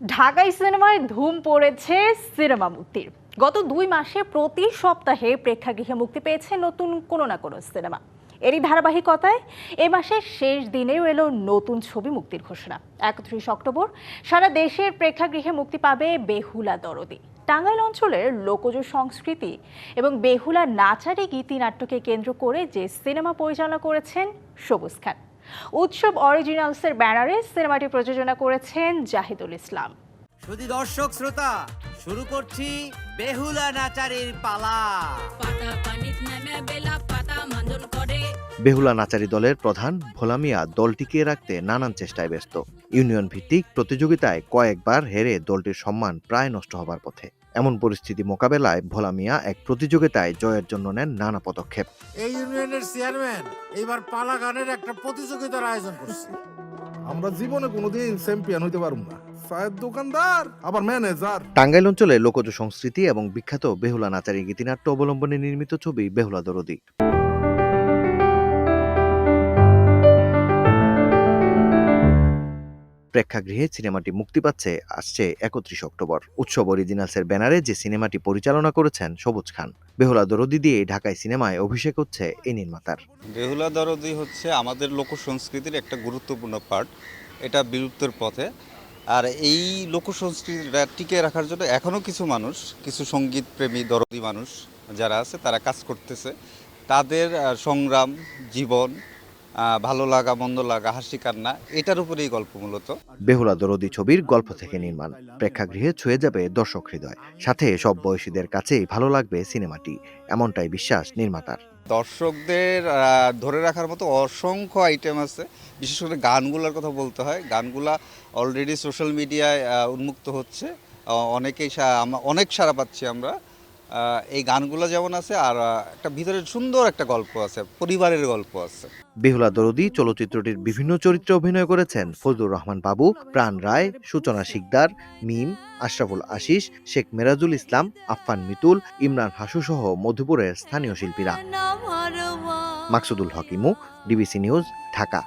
ঢাকাই সিনেমায় ধুম পড়েছে সিনেমা মুক্তির। গত দুই মাসে প্রতি সপ্তাহে প্রেক্ষাগৃহে মুক্তি পেয়েছে নতুন কোনো না কোনো সিনেমা। এরই ধারাবাহিকতায় এ মাসের শেষ দিনেও এলো নতুন ছবি মুক্তির ঘোষণা। একত্রিশ অক্টোবর সারা দেশের প্রেক্ষাগৃহে মুক্তি পাবে বেহুলা দরদি। টাঙ্গাইল অঞ্চলের লোকজ সংস্কৃতি এবং বেহুলা নাচারি গীতিনাট্যকে কেন্দ্র করে যে সিনেমা পরিচালনা করেছেন সবুজ খান। উৎসব অরিজিনালসের ব্যানারে সিনেমাটি প্রযোজনা করেছেন জাহিদুল ইসলাম। শুধু দর্শক শ্রোতা শুরু করছি বেহুলা নাচারের পালা। বেহুলা নাচারি দলের প্রধান ভোলা মিয়া দল টিকিয়ে রাখতে নানান চেষ্টায় ব্যস্ত। ইউনিয়ন ভিত্তিক প্রতিযোগিতায় কয়েকবার হেরে দলটির সম্মান প্রায় নষ্ট হবার পথে। এমন পরিস্থিতি মোকাবেলায় ভোলা মিয়া এক প্রতিযোগিতায় জয়ের জন্য নেন নানা পদক্ষেপ। এই ইউনিয়নের চেয়ারম্যান এইবার পালা গানের একটা প্রতিযোগিতার আয়োজন করছে। আমরা জীবনে কোনোদিন চ্যাম্পিয়ন হইতে পারব না। চায়ের দোকানদার আবার ম্যানেজার। টাঙ্গাইল অঞ্চলে লোকজ সংস্কৃতি এবং বিখ্যাত বেহুলা নাচারি গীতিনাট্য অবলম্বনে নির্মিত ছবি বেহুলা দরদি। প্রেক্ষাগৃহে সিনেমাটি মুক্তি পাচ্ছে, আসছে একত্রিশ অক্টোবর। উৎসব অরিজিনালসের ব্যানারে যে সিনেমাটি পরিচালনা করেছেন সবুজ খান। বেহুলা দরদি দিয়ে ঢাকায় সিনেমায় অভিষেক হচ্ছে এই নির্মাতার। বেহুলা দরদি হচ্ছে আমাদের লোক সংস্কৃতির একটা গুরুত্বপূর্ণ পার্ট এটা বিলুপ্তের পথে। আর এই লোক সংস্কৃতিটা টিকে রাখার জন্য এখনও কিছু মানুষ, কিছু সংগীত প্রেমী দরদি মানুষ যারা আছে, তারা কাজ করতেছে। তাদের সংগ্রাম, জীবন ভালো লাগা মন্দ লাগা হাসি কান্না এটার উপরেই গল্প মূলত। বেহুলা দরদি ছবির গল্প থেকে নির্মাণ। প্রেক্ষাগৃহে ছুঁয়ে যাবে দর্শক হৃদয়। সাথে সব বয়সীদের কাছেই ভালো লাগবে সিনেমাটি। এমনটাই বিশ্বাস নির্মাতার। দর্শকদের ধরে রাখার মতো অসংখ্য আইটেম আছে। বিশেষ করে গানগুলোর কথা বলতে হয়। গানগুলা অলরেডি সোশ্যাল মিডিয়ায় উন্মুক্ত হচ্ছে। অনেকেই অনেক সারা পাচ্ছি আমরা। এই গানগুলো যেমন আছে আর একটা ভিতরে সুন্দর একটা গল্প আছে পরিবারের গল্প আছে। বেহুলা দরদি চলচ্চিত্রটির বিভিন্ন চরিত্রে অভিনয় করেছেন ফজলুর রহমান বাবু প্রাণ রায় সূচনা শিকদার মিম আশরাফুল আশিস শেখ মেরাজুল ইসলাম আফফান মিতুল ইমরান হাসু সহ মধুপুরের স্থানীয় শিল্পীরা। Maksudul হকিমু DBC news Dhaka.